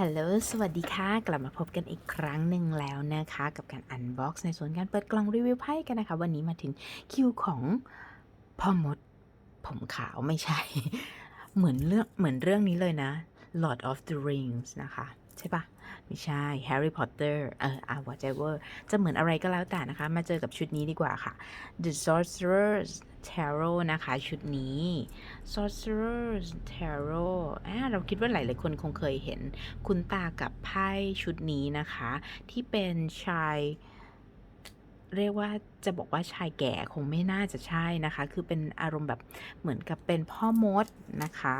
ฮัลโหล สวัสดีค่ะ กลับมาพบกันอีกครั้งหนึ่งแล้วนะคะ กับการอันบ็อกซ์ในส่วนการเปิดกล่องรีวิวไพ่กันนะคะ วันนี้มาถึงคิวของพ่อมด ผมขาวไม่ใช่ เหมือนเรื่องเหมือนเรื่องนี้เลยนะ Lord of the Rings นะคะ ใช่ปะไม่ใช่ Harry Potter เอออ่า whatever จะเหมือนอะไรก็แล้วแต่นะคะ มาเจอกับชุดนี้ดีกว่าค่ะ The Sorcerer's Tarot นะคะ ชุดนี้ Sorcerer's Tarot อ่าเราคิดว่าหลายๆคนคงเคยเห็น คุณตากับไพ่ชุดนี้นะคะ ที่เป็นชายเรียกว่าจะบอกว่าชายแก่คงไม่น่าจะใช่นะคะ คือเป็นอารมณ์แบบเหมือนกับเป็นพ่อมดนะคะ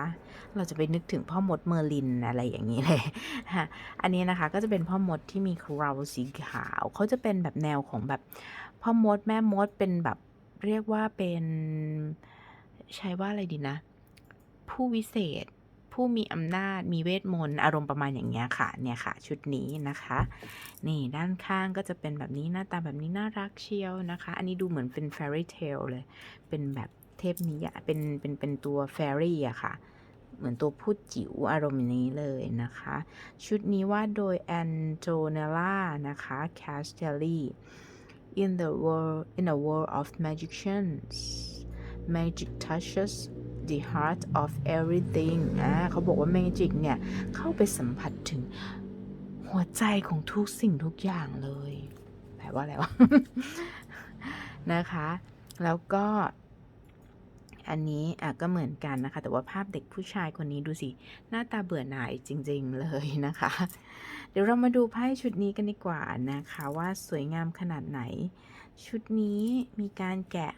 เราจะไปนึกถึงพ่อมดเมอร์ลินอะไรอย่างนี้เลยอันนี้นะคะก็จะเป็นพ่อมดที่มีเคราสีขาว เขาจะเป็นแบบแนวของแบบพ่อมดแม่มดเป็นแบบ เรียกว่าเป็นใช้ว่าอะไรดีนะ ผู้วิเศษ ผู้มีอำนาจมีเวทมนต์อารมณ์ประมาณอย่างเงี้ยค่ะ เนี่ยค่ะ ชุดนี้นะคะ นี่ด้านข้างก็จะเป็นแบบนี้หน้าตาแบบนี้น่ารักเชียวนะคะ อันนี้ดูเหมือนเป็น fairy tale เลย เป็นแบบเทพนิยายเป็นเป็นเป็นตัว fairy อะค่ะเหมือนตัวพูดจิ๋วอารมณ์นี้เลยนะคะ ชุดนี้วาดโดยแอนโทเนล่านะคะแคสเทลลี่ in the world in a world of magicians magic touches the heart of everything อ่าเขาบอกว่า magic เนี่ย เข้าไปสัมผัสถึงหัวใจของทุกสิ่งทุกอย่างเลย แปลว่าอะไรวะ นะคะ แล้วก็ อันนี้อะก็เหมือนกันนะคะ แต่ว่าภาพเด็กผู้ชายคนนี้ดูสิ หน้าตาเบื่อหน่ายจริง ๆ เลยนะคะ เดี๋ยวเรามาดูไพ่ชุดนี้กันดีกว่านะคะ ว่าสวยงามขนาดไหน ชุดนี้มีการแกะ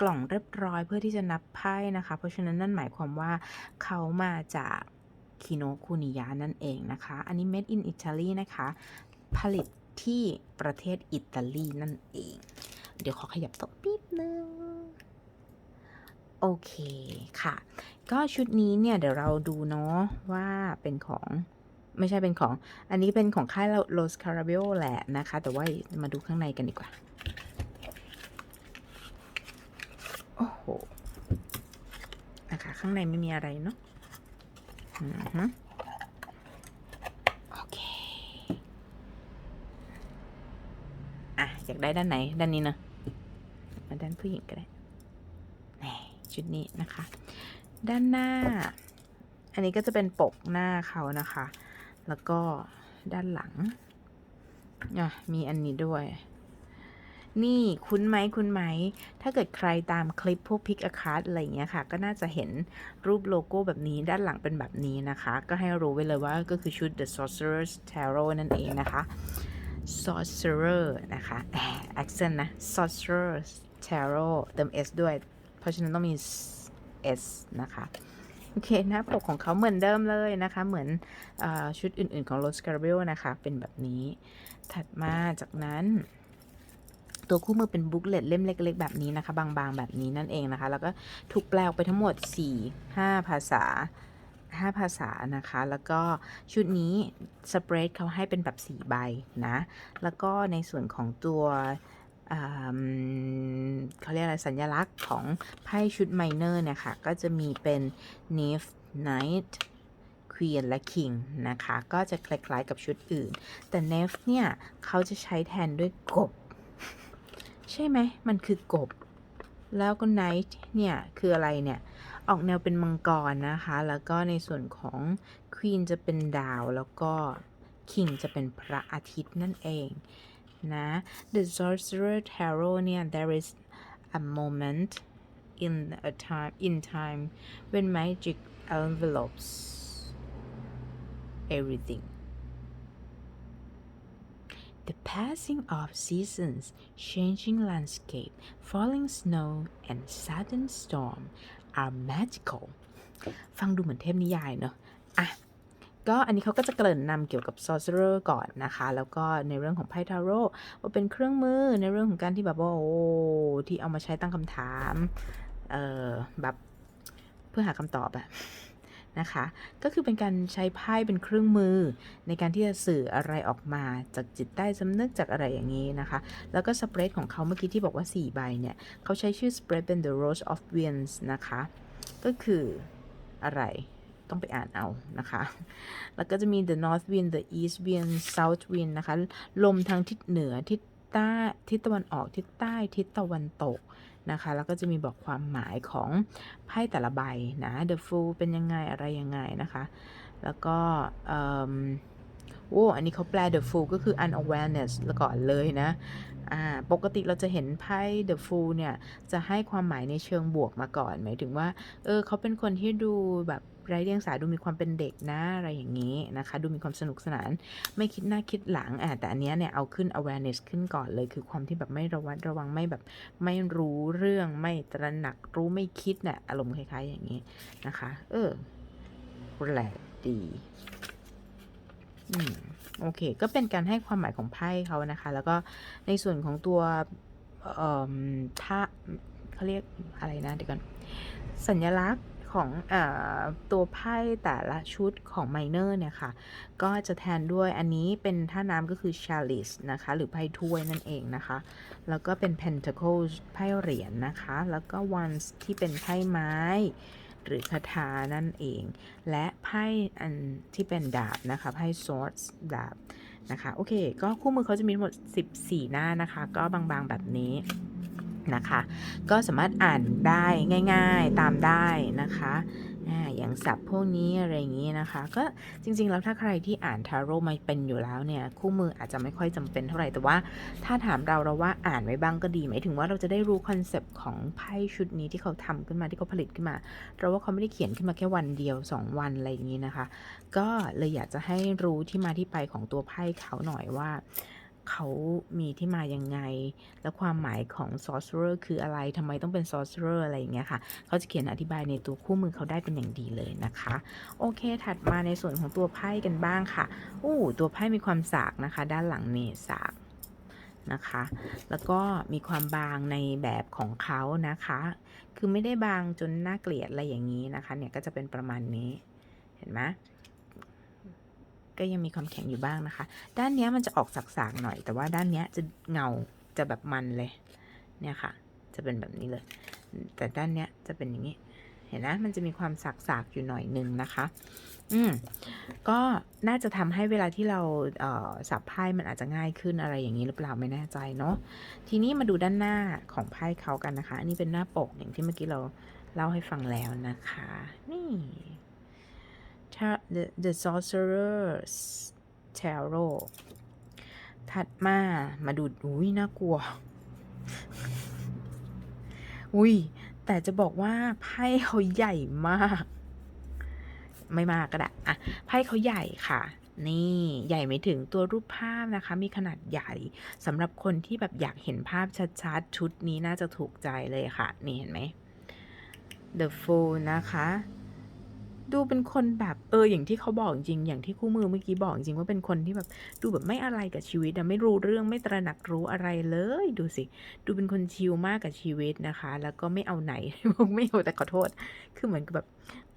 กล่องเรียบร้อยเพื่อที่จะนับไพ่นะคะ เพราะฉะนั้นนั่นหมายความว่าเขามาจากคิโนคุนิยานั่นเองนะคะ อันนี้ made in Italy นะคะ ผลิตที่ประเทศอิตาลีนั่นเอง เดี๋ยวขอขยับโต๊ะปี๊บนึง โอเคค่ะ ก็ชุดนี้เนี่ยเดี๋ยวเราดูเนาะว่าเป็นของไม่ใช่เป็นของ อันนี้เป็นของค่ายโรสคาราเบลแหละนะคะ แต่ว่ามาดูข้างในกันดีกว่า โอ้โห นะคะ ข้างในไม่มีอะไรเนาะอือฮึโอเค อะ อยากได้ด้านไหน ด้านนี้เนอะมาด้านผู้หญิงก็ได้ ชุดนี้นะคะ ด้านหน้า อันนี้ก็จะเป็นปกหน้าเขานะคะ แล้วก็ด้านหลังมีอันนี้ด้วย นี่คุ้นไหมคุ้นไหม ถ้าเกิดใครตามคลิปพวกพิกอ c คาร์ดอะไรอย่างเงี้ยค่ะ ก็น่าจะเห็นรูปโลโก้แบบนี้ด้านหลังเป็นแบบนี้นะคะ ก็ให้รู้ไว้เลยว่าก็คือชุด The Sorcerer's Tarot นั่นเองนะคะ Sorcerer นะคะแอบ accent นะ Sorcerer's Tarot เติม s ด้วย เพราะฉะนั้นต้องมี s นะคะ โอเค หน้าปกของเขาเหมือนเดิมเลยนะคะ เหมือนอชุดอื่นๆของ Rose c a r b e l นะคะ เป็นแบบนี้ ถัดมาจากนั้นตัวคู่มือเป็นบุ๊กเลตเล่มเล็ก ๆ แบบนี้นะคะ บางๆ แบบนี้นั่นเองนะคะ แล้วก็ถูกแปลออกไปทั้งหมด 4 5 ภาษา 5 ภาษานะคะ แล้วก็ชุดนี้สเปรดเขาให้เป็นแบบ 4 ใบนะ แล้วก็ในส่วนของตัว เขาเรียกอะไรสัญลักษณ์ของไพ่ชุดไมเนอร์เนี่ยค่ะ ก็จะมีเป็น n i f Knight Queen และ King นะคะ ก็จะคล้ายๆกับชุดอื่น แต่ n e f เนี่ย เขาจะใช้แทนด้วยกบ ใช่ไหม มันคือกบ แล้วก็ Knight เนี่ย คืออะไรเนี่ย ออกแนวเป็นมังกรนะคะ แล้วก็ในส่วนของ Queen จะเป็นดาว แล้วก็ King จะเป็นพระอาทิตย์นั่นเอง นะ The Sorcerer Tarot เนี่ย there is a moment in a time in time when magic envelopes everything the passing of seasons, changing landscape, falling snow, and sudden storm are magical ฟังดูเหมือนเทพนิยายเนอะอ่ะ ก็อันนี้เขาก็จะเกริ่นนำเกี่ยวกับ sorcerer ก่อนนะคะ แล้วก็ในเรื่องของไพ่ทาโร่ว่าเป็นเครื่องมือในเรื่องของการที่แบบว่าโอ้ที่เอามาใช้ตั้งคำถามเอ่อแบบเพื่อหาคำตอบอะนะคะ ก็คือเป็นการใช้ไพ่เป็นเครื่องมือ ในการที่จะสื่ออะไรออกมาจากจิตใต้สำนึกจากอะไรอย่างนี้นะคะ แล้วก็สเปรดของเขาเมื่อกี้ที่บอกว่า 4 ใบเนี่ย เขาใช้ชื่อสเปรดเป็น the rose of winds นะคะ ก็คืออะไร ต้องไปอ่านเอานะคะ แล้วก็จะมี the north wind the east wind south wind นะคะ ลมทางทิศเหนือทิศใต้ทิศตะวันออกทิศใต้ทิศตะวันตกนะคะ แล้วก็จะมีบอกความหมายของไพ่แต่ละใบนะ the fool เป็นยังไงอะไรยังไงนะคะ แล้วก็เอิ่มโอ้อันนี้เขาแปล the fool ก็คือ unawareness แล้วก่อนเลยนะปกติเราจะเห็นไพ่ the fool เนี่ย จะให้ความหมายในเชิงบวกมาก่อน หมายถึงว่า เออเขาเป็นคนที่ดูแบบ ไร้เดียงสาดูมีความเป็นเด็กนะอะไรอย่างนี้นะคะ ดูมีความสนุกสนาน ไม่คิดหน้าคิดหลังอ่าแต่อันเนี้ยเนี่ยเอาขึ้น awareness ขึ้นก่อนเลยคือความที่แบบไม่ระวัดระวังไม่แบบไม่รู้เรื่องไม่ตระหนักรู้ไม่คิดเนี่ยอารมณ์คล้ายๆอย่างนี้นะคะ เออแปลกดีอืมโอเค ก็เป็นการให้ความหมายของไพ่เขานะคะ แล้วก็ในส่วนของตัวเอ่อท่าเขาเรียกอะไรนะเดี๋ยวก่อนสัญลักษณ์ ของอตัวไพ่แต่ละชุดของไมเนอร์เนี่ยค่ะ ก็จะแทนด้วยอันนี้เป็นท่าน้ำก็คือ chalice นะคะ หรือไพ่ถ้วยนั่นเองนะคะ แล้วก็เป็น pentacles ไพ่เหรียญนะคะ แล้วก็ wands ที่เป็นไพ่ไม้ หรือคาถานั่นเอง และไพ่อันที่เป็นดาบนะคะ ไพ่ swords ดาบนะคะ โอเค ก็คู่มือเขาจะมีทั้งหมด 14 หน้านะคะ ก็บางๆแบบนี้ นะคะ ก็สามารถอ่านได้ง่ายๆตามได้นะคะอ่าอย่างศัพท์พวกนี้อะไรอย่างนี้นะคะ ก็จริงๆ แล้วถ้าใครที่อ่านทาโร่มาเป็นอยู่แล้วเนี่ย คู่มืออาจจะไม่ค่อยจำเป็นเท่าไหร่แต่ว่าถ้าถามเราเราว่าอ่านไว้บ้างก็ดีหมายถึงว่าเราจะได้รู้คอนเซปต์ของไพ่ชุดนี้ที่เขาทำขึ้นมาที่เขาผลิตขึ้นมา เราว่าเขาไม่ได้เขียนขึ้นมาแค่วันเดียว 2 วันอะไรอย่างนี้นะคะ ก็เลยอยากจะให้รู้ที่มาที่ไปของตัวไพ่เขาหน่อยว่า เขามีที่มายังไง และความหมายของ sorcerer คืออะไรทำไมต้องเป็น sorcerer อะไรอย่างเงี้ยค่ะ เขาจะเขียนอธิบายในตัวคู่มือเขาได้เป็นอย่างดีเลยนะคะ โอเค ถัดมาในส่วนของตัวไพ่กันบ้างค่ะอู้ตัวไพ่มีความสากนะคะ ด้านหลังเนี่ยสากนะคะ แล้วก็มีความบางในแบบของเขานะคะ คือไม่ได้บางจนน่าเกลียดอะไรอย่างนี้นะคะ เนี่ยก็จะเป็นประมาณนี้ เห็นไหม ก็ยังมีความแข็งอยู่บ้างนะคะ ด้านเนี้ยมันจะออกสากๆหน่อย แต่ว่าด้านเนี้ยจะเงาจะแบบมันเลย เนี่ยค่ะ จะเป็นแบบนี้เลย แต่ด้านเนี้ยจะเป็นอย่างนี้ เห็นนะมันจะมีความสากๆอยู่หน่อยนึงนะคะ อืมก็น่าจะทำให้เวลาที่เราเอ่อสับไพ่มันอาจจะง่ายขึ้นอะไรอย่างนี้หรือเปล่าไม่แน่ใจเนาะทีนี้มาดูด้านหน้าของไพ่เขากันนะคะ อันนี้เป็นหน้าปกอย่างที่เมื่อกี้เราเล่าให้ฟังแล้วนะคะ นี่ the the sorcerer's tarot ถัดมา มาดูอุ้ยน่ากลัว อุ้ยแต่จะบอกว่าไพ่เขาใหญ่มาก ไม่มากก็ได้อะไพ่เขาใหญ่ค่ะนี่ใหญ่ไม่ถึงตัวรูปภาพนะคะ มีขนาดใหญ่สำหรับคนที่แบบอยากเห็นภาพชัดๆ ชุดนี้น่าจะถูกใจเลยค่ะ นี่เห็นไหม The Fool นะคะ ดูเป็นคนแบบเอออย่างที่เขาบอกจริงอย่างที่คู่มือเมื่อกี้บอกจริงว่าเป็นคนที่แบบดูแบบไม่อะไรกับชีวิตอะไม่รู้เรื่องไม่ตระหนักรู้อะไรเลย ดูสิ ดูเป็นคนชิลมากกับชีวิตนะคะ แล้วก็ไม่เอาไหน ไม่เอาแต่ขอโทษ คือเหมือนกับแบบ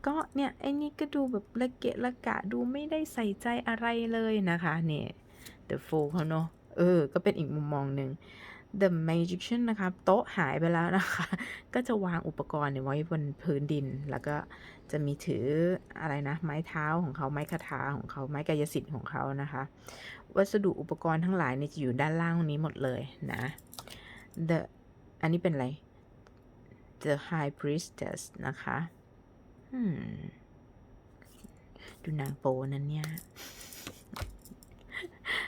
ก็เนี่ยไอ้นี่ก็ดูแบบละเกะละกะดูไม่ได้ใส่ใจอะไรเลยนะคะ เนี่ย The Fool เขาเนาะเออ ก็เป็นอีกมุมมองหนึ่ง The Magician นะคะโต๊ะหายไปแล้วนะคะ ก็จะวางอุปกรณ์ไว้บนพื้นดิน แล้วก็จะมีถืออะไรนะ ไม้เท้าของเขาไม้คาถาของเขาไม้กายสิทธิ์ของเขานะคะ วัสดุอุปกรณ์ทั้งหลายเนี่ยจะอยู่ด้านล่างนี้หมดเลยนะ The อันนี้เป็นอะไร The High Priestess นะคะอืมดูนางโปนั้นเนี่ย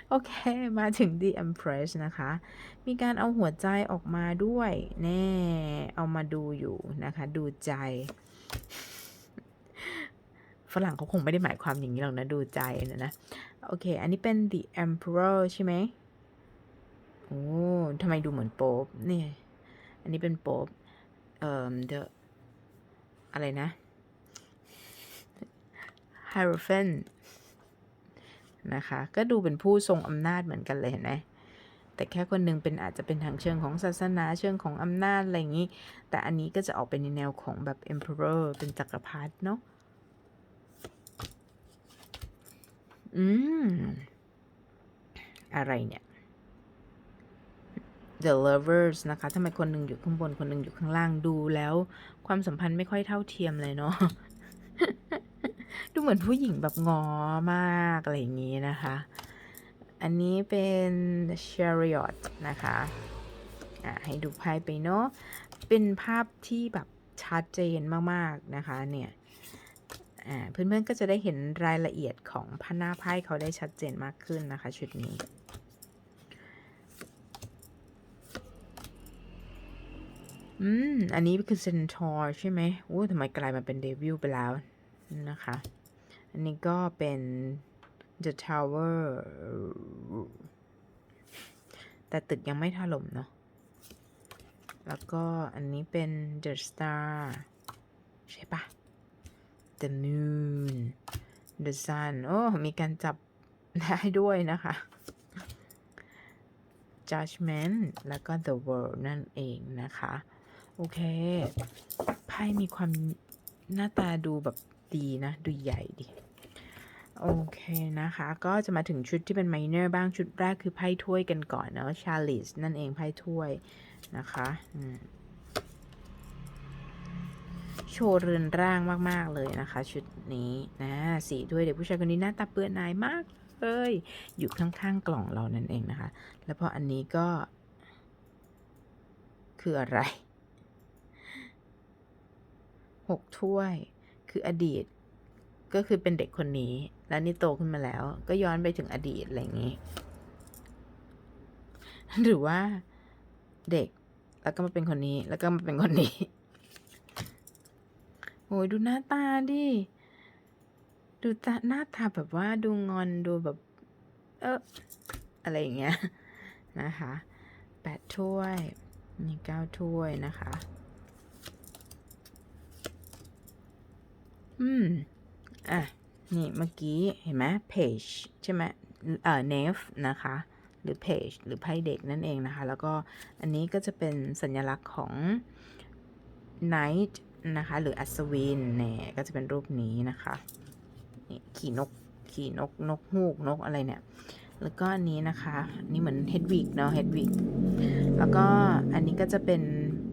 โอเค มาถึง The Empress นะคะ มีการเอาหัวใจออกมาด้วย แน่ เอามาดูอยู่นะคะ ดูใจ ฝรั่งเขาคงไม่ได้หมายความอย่างนี้หรอกนะ ดูใจนะนะ โอเค อันนี้เป็น The Emperor ใช่ไหมโอ้ทำไมดูเหมือนโป๊ปเนี่ยอันนี้เป็นโป๊ปเอ่อ The อะไรนะ Hierophant นะคะ ก็ดูเป็นผู้ทรงอำนาจเหมือนกันเลยเห็นไหมแต่แค่คนหนึงเป็นอาจจะเป็นทางเชิงของศาสนาเชิงของอำนาจอะไรอย่างนี้ แต่อันนี้ก็จะออกเป็นในแนวของแบบ emperor เป็นจักรพรรดิเนาะอืม อะไรเนี่ย The lovers นะคะทำไมคนหนึ่งอยู่ข้างบน คนหนึ่งอยู่ข้างล่างดูแล้ว ความสัมพันธ์ไม่ค่อยเท่าเทียมเลยเนาะ ดูเหมือนผู้หญิงแบบงอมากอะไรอย่างนี้นะคะ อันนี้เป็น chariot นะคะอะให้ดูไพ่ไปเนาะ เป็นภาพที่แบบชัดเจนมากๆนะคะเนี่ยเพื่อนๆก็จะได้เห็นรายละเอียดของพหน้าไพ่เขาได้ชัดเจนมากขึ้นนะคะ ชุดนี้ อืม อันนี้คือเซนทอร์ใช่ไหมโอ้ทำไมกลายมาเป็นเดวิลไปแล้วนะคะ อันนี้ก็เป็น The Tower แต่ตึกยังไม่ถล่มเนาะ แล้วก็อันนี้เป็น The Star ใช่ปะ The Moon The Sun โอ้ มีการจับได้ด้วยนะคะ Judgment แล้วก็ The World นั่นเองนะคะ โอเค ไพ่มีความหน้าตาดูแบบ ดีนะ ดูใหญ่ดี โอเคนะคะ ก็จะมาถึงชุดที่เป็นไมเนอร์บ้างชุดแรกคือไพ่ถ้วยกันก่อนเนาะชาลิสนั่นเองไพ่ถ้วยนะคะโชว์เรือนร่างมาก ๆ เลยนะคะ ชุดนี้นะสีถ้วยเด็กผู้ชายคนนี้หน้าตาเปื้อนนายมากเลยอยู่ข้างๆกล่องเรานั่นเองนะคะ แล้วพออันนี้ก็คืออะไรหกถ้วย คืออดีต ก็คือเป็นเด็กคนนี้ แล้วนี่โตขึ้นมาแล้ว ก็ย้อนไปถึงอดีตอะไรอย่างนี้ หรือว่าเด็กแล้วก็มาเป็นคนนี้ แล้วก็มาเป็นคนนี้โอ้ยดูหน้าตาดิ ดูตาหน้าตาแบบว่าดูงอนดูแบบ เอออะไรอย่างเงี้ยนะคะแปดถ้วยนี่เก้าถ้วยนะคะ อืม อะ นี่เมื่อกี้เห็นไหม page ใช่ไหมเอ่อ nav นะคะ หรือ page หรือไพ่เด็กนั่นเองนะคะ แล้วก็อันนี้ก็จะเป็นสัญลักษณ์ของ knight นะคะ หรืออัศวินเนี่ยก็จะเป็นรูปนี้นะคะนี่ขี่นกขี่นกนกฮูกนกอะไรเนี่ย แล้วก็อันนี้นะคะ นี่เหมือนเฮดวิกเนาะเฮดวิกแล้วก็อันนี้ก็จะเป็น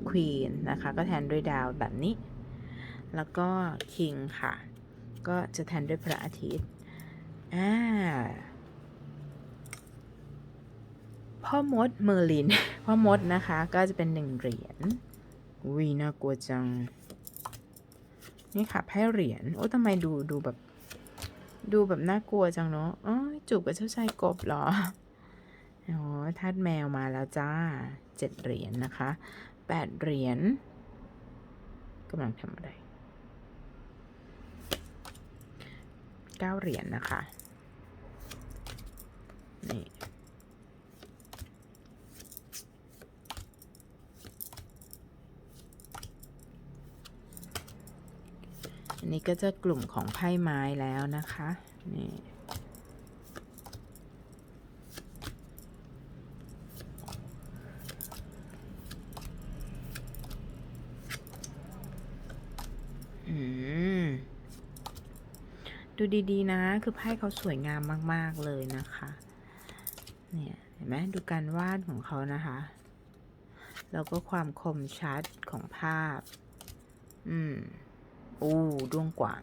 ควีนนะคะ ก็แทนด้วยดาวแบบนี้ แล้วก็คิงค่ะ ก็จะแทนด้วยพระอาทิตย์อ่าพ่อมดเมอร์ลิน พ่อมดนะคะ ก็จะเป็นหนึ่งเหรียญอุ้ยน่ากลัวจัง นี่ค่ะไพ่เหรียญ โอ้ทำไมดูดูแบบ ดูแบบน่ากลัวจังเนาะอ๋อจูบกับเจ้าชายกบเหรออ๋อทาสแมวมาแล้วจ้าเจ็ดเหรียญนะคะแปดเหรียญกำลังทำอะไร เก้าเหรียญนะคะ นี่ อันนี้ก็จะกลุ่มของไพ่ไม้แล้วนะคะ นี่อืม ดูดีๆนะ คือไพ่เขาสวยงามมาก ๆ เลยนะคะ เนี่ยเห็นไหมดูการวาดของเขานะคะ แล้วก็ความคมชัดของภาพ อืมอู้ด้วงกว่าง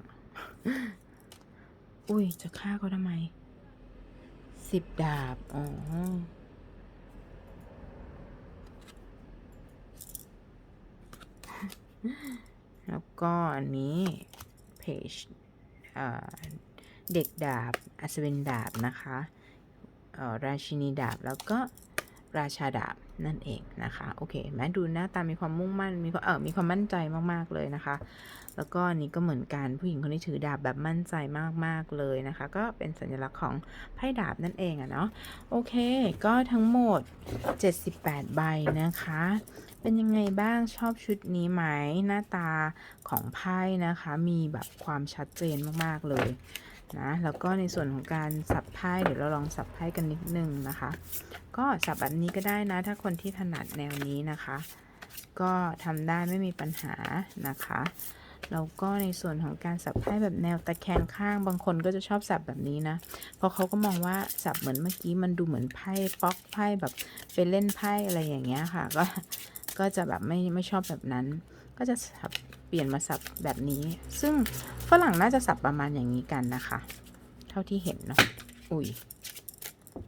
อุ้ย จะฆ่าเขาทำไม สิบดาบ อ๋อแล้วก็อันนี้เพจ เด็กดาบ อัศวินดาบนะคะราชินีดาบ แล้วก็ราชาดาบนั่นเองนะคะ โอเคแม้ดูหน้าตามีความมุ่งมั่น มีความเออมีความมั่นใจมากๆเลยนะคะ แล้วก็นนี้ก็เหมือนกันผู้หญิงคนนี้ถือดาบแบบมั่นใจมากๆเลยนะคะ ก็เป็นสัญลักษณ์ของไพ่ดาบนั่นเองอะเนาะ โอเค ก็ทั้งหมด 78 ใบนะคะ เป็นยังไงบ้างชอบชุดนี้ไหมหน้าตาของไพ่นะคะ มีแบบความชัดเจนมากๆเลยนะแล้วก็ในส่วนของการสับไพ่เดี๋ยวเราลองสับไพ่กันนิดนึงนะคะ ก็สับแบบนี้ก็ได้นะ ถ้าคนที่ถนัดแนวนี้นะคะ ก็ทำได้ไม่มีปัญหานะคะแล้วก็ในส่วนของการสับไพ่แบบแนวตะแคงข้างบางคนก็จะชอบสับแบบนี้นะเพราะเขาก็มองว่าสับเหมือนเมื่อกี้มันดูเหมือนไพ่ป๊อกไพ่แบบเป็นเล่นไพ่อะไรอย่างเงี้ยค่ะ ก็ ก็จะแบบไม่ไม่ชอบแบบนั้น ก็จะสับเปลี่ยนมาสับแบบนี้ ซึ่งฝรั่งน่าจะสับประมาณอย่างนี้กันนะคะ เท่าที่เห็นเนาะอุ้ย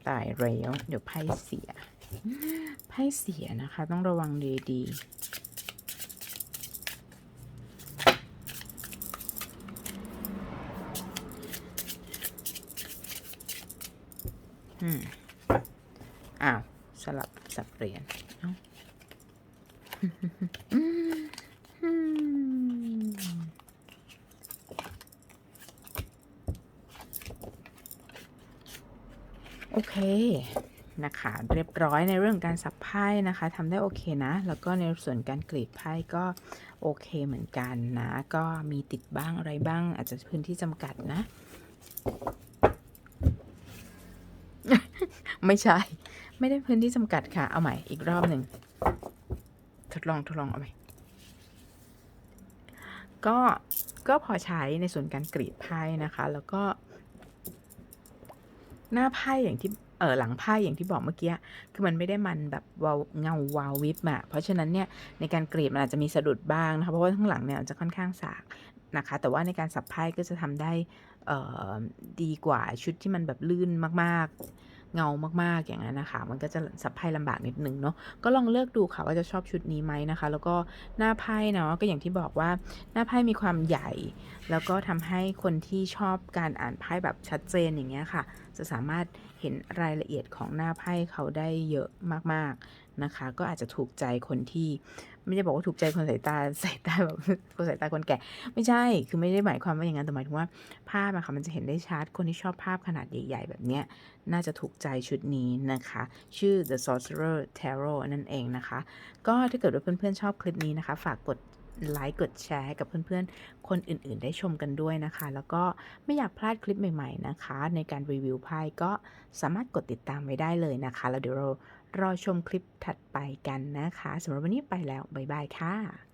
ตายแล้วเดี๋ยวไพ่เสียไพ่เสียนะคะ ต้องระวังดีๆอืมอ้าว สลับสับเหรียญเอ้า อืมโอเค นะคะเรียบร้อยในเรื่องการสับไพ่นะคะทำได้โอเคนะ แล้วก็ในส่วนการกรีดไพ่ก็โอเคเหมือนกันนะ ก็มีติดบ้างอะไรบ้าง อาจจะพื้นที่จำกัดนะ ไม่ใช่ ไม่ได้พื้นที่จำกัดค่ะ เอาใหม่อีกรอบหนึ่งทดลองทดลองเอาใหม่ก็ก็พอใช้ในส่วนการกรีดไพ่นะคะ แล้วก็หน้าไพ่อย่างที่ เออหลังผ้าอย่างที่บอกเมื่อกี้ คือมันไม่ได้มันแบบวาวเงาวาววิบอะเพราะฉะนั้นเนี่ยในการกรีดมันอาจจะมีสะดุดบ้างนะคะ เพราะว่าข้างหลังเนี่ยจะค่อนข้างสากนะคะ แต่ว่าในการสับไพ่ก็จะทำได้ดีกว่าชุดที่มันแบบลื่นมากๆ เงามากๆอย่างนั้นนะคะ มันก็จะสับไพ่ลำบากนิดนึงเนาะก็ลองเลือกดูค่ะว่าจะชอบชุดนี้ไหมนะคะ แล้วก็หน้าไพ่เนาะก็อย่างที่บอกว่าหน้าไพ่มีความใหญ่ แล้วก็ทำให้คนที่ชอบการอ่านไพ่แบบชัดเจนอย่างเงี้ยค่ะ จะสามารถเห็นรายละเอียดของหน้าไพ่เขาได้เยอะมากๆนะคะ ก็อาจจะถูกใจคนที่ ไม่ได้บอกว่าถูกใจคนสายตาสายตาแบบคนสายตาคนแก่ ไม่ใช่ คือไม่ได้หมายความว่าอย่างนั้นแต่หมายถึงว่าภาพอะค่ะมันจะเห็นได้ชัดคนที่ชอบภาพขนาดใหญ่ ๆ แบบเนี้ยน่าจะถูกใจชุดนี้นะคะ ชื่อ The Sorcerer Tarot นั่นเองนะคะ ก็ถ้าเกิดว่าเพื่อนๆชอบคลิปนี้นะคะ ฝากกดไลค์กดแชร์ให้กับเพื่อนๆ คนอื่นๆ ได้ชมกันด้วยนะคะ แล้วก็ไม่อยากพลาดคลิปใหม่ๆนะคะ ในการรีวิวไพ่ก็สามารถกดติดตามไว้ได้เลยนะคะ แล้วเดี๋ยวเรา รอชมคลิปถัดไปกันนะคะสำหรับวันนี้ไปแล้ว บ๊ายบายค่ะ